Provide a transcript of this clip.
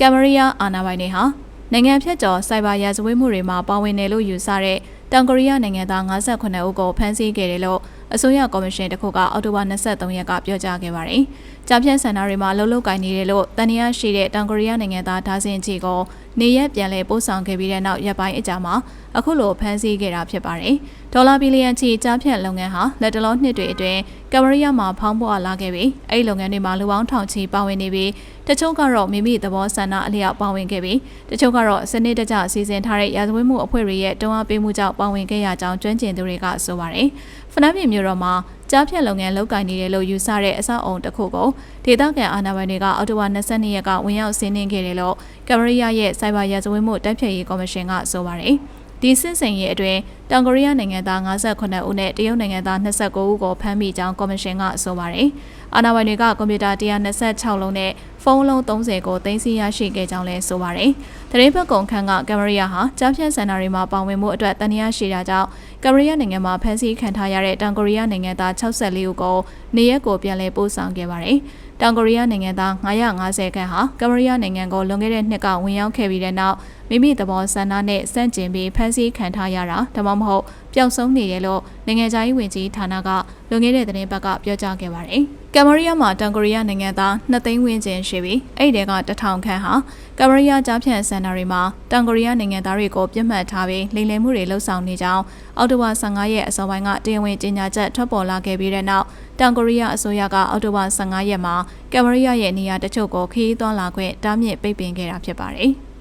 ကမ်မရီးယားအာဏာပိုင်တွေဟာနိုင်ငံဖြတ်ကျော်စိုက်ဘာရာဇဝတ်မှုတွေမှာပါဝင်တယ်လို့ယူဆတဲ့ တောင်ကိုရီးယားနိုင်ငံသား58ဦးကိုဖမ်းဆီးခဲ့တယ်လို့အစိုးရကော်မရှင်တစ်ခုကအောက်တိုဘာ23ရက်ကပြောကြားခဲ့ပါတယ်။ကြားဖြတ်ဆန္ဒတွေမှာလှုပ်လှုပ်ကိုင်နေတယ်လို့တန်တရားရှိတဲ့တောင်ကိုရီးယားနိုင်ငံသားဒါဇင်ချီကိုနေရက်ပြန်လည်ပို့ဆောင်ခဲ့ပြီးတဲ့နောက်ရက်ပိုင်းအကြာမှာအခုလိုဖမ်းဆီးခဲ့တာဖြစ်ပါတယ်။ဒေါ်လာဘီလီယံချီကြားဖြတ်လုပ်ငန်းဟာလက်တလုံးနှစ်တွေအတွင်းကမရီးယားမှာဖောင်းပွားလာခဲ့ပြီးအဲ့ဒီလုပ်ငန်းတွေမှာလူပေါင်းထောင်ချီပါဝင်နေပြီးတချို့ကတော့မိမိသဘောဆန္ဒအလျောက်ပါဝင်ခဲ့ပြီးတချို့ကတော့စနစ်တကျစီစဉ်ထားတဲ့ရာဇဝတ်မှုအဖွဲ့တွေရဲ့တွန်းအားပေးမှုကြောင့်ပါဝင်ခဲ့ရကြောင်းကျွမ်းကျင်သူတွေကဆိုပါတယ်။ဖနက်ပြည်မြို့တော်မှာကြားဖြတ်လုပ်ငန်းလုပ်ကိုင်နေတယ်လို့ယူဆတဲ့အဆောက်အုံတစ်ခုကိုဒေသခံအာဏာပိုင်တွေကအော်တိုဝါ22ရက်ကဝင်ရောက်စီးနင်းခဲ့တယ်လို့ကမရီးယားရဲ့စိုက်ဘာရာဇဝတ်မှုတိုက်ဖျက်ရေးကော်မရှင်ကဆိုပါတယ်။ ဒီစစ်စင်ရေးအတွင်းတောင်ကိုရီးယားနိုင်ငံသား58ဦးနဲ့တရုတ်နိုင်ငံသား29ဦးကိုဖမ်းမိကြောင်းကော်မရှင်ကဆိုပါတယ်။အာဏာပိုင်တွေကကွန်ပျူတာ126လုံးနဲ့ဖုန်းလုံး30ကိုသိမ်းဆည်းရရှိခဲ့ကြောင်းလည်းဆိုပါတယ်။တရင်ဘက်ကုံခန်းကကင်မရီးယားဟာကြားဖြတ်စင်တာတွေမှာပါဝင်မှုအတွက်တန်ရာရှိတာကြောင့်ကင်မရီးယားနိုင်ငံမှာဖမ်းဆီးခံထားရတဲ့တောင်ကိုရီးယားနိုင်ငံသား64ဦးကိုနေရက်ကိုပြန်လည်ပို့ဆောင်ခဲ့ပါတယ်။တောင်ကိုရီးယားနိုင်ငံသား950ခန့်ဟာကင်မရီးယားနိုင်ငံကိုလွန်ခဲ့တဲ့နှစ်ကဝင်ရောက်ခဲ့ပြီးတဲ့နောက် မိမိသဘောဆန္ဒနဲ့စန့်ကျင်ပြီးဖမ်းဆီးခံထားရတာဒါမှမဟုတ်ပျောက်ဆုံးနေတယ်လို့နိုင်ငံခြားရေးဝန်ကြီးဌာနကလွန်ခဲ့တဲ့သတင်းပတ်ကပြောကြားခဲ့ပါတယ်။ကမ်မရီးယားမှာတောင်ကိုရီးယားနိုင်ငံသား2သိန်းဝန်းကျင်ရှိပြီးအဲ့ဒီကတထောင်ခန့်ဟာကမ်မရီးယားကြားဖြတ်စင်တာတွေမှာတောင်ကိုရီးယားနိုင်ငံသားတွေကိုပြစ်မှတ်ထားပြီးလိမ်လည်မှုတွေလှုပ်ဆောင်နေကြောင်းအောက်တိုဘာ15ရက်အစောပိုင်းကတရားဝင်ကြေညာချက်ထွက်ပေါ်လာခဲ့ပြီးတဲ့နောက်တောင်ကိုရီးယားအစိုးရကအောက်တိုဘာ15ရက်မှာကမ်မရီးယားရဲ့နေရာတချို့ကိုခရီးသွားလာခွင့်တားမြစ်ပိတ်ပင်ခဲ့တာဖြစ်ပါတယ်။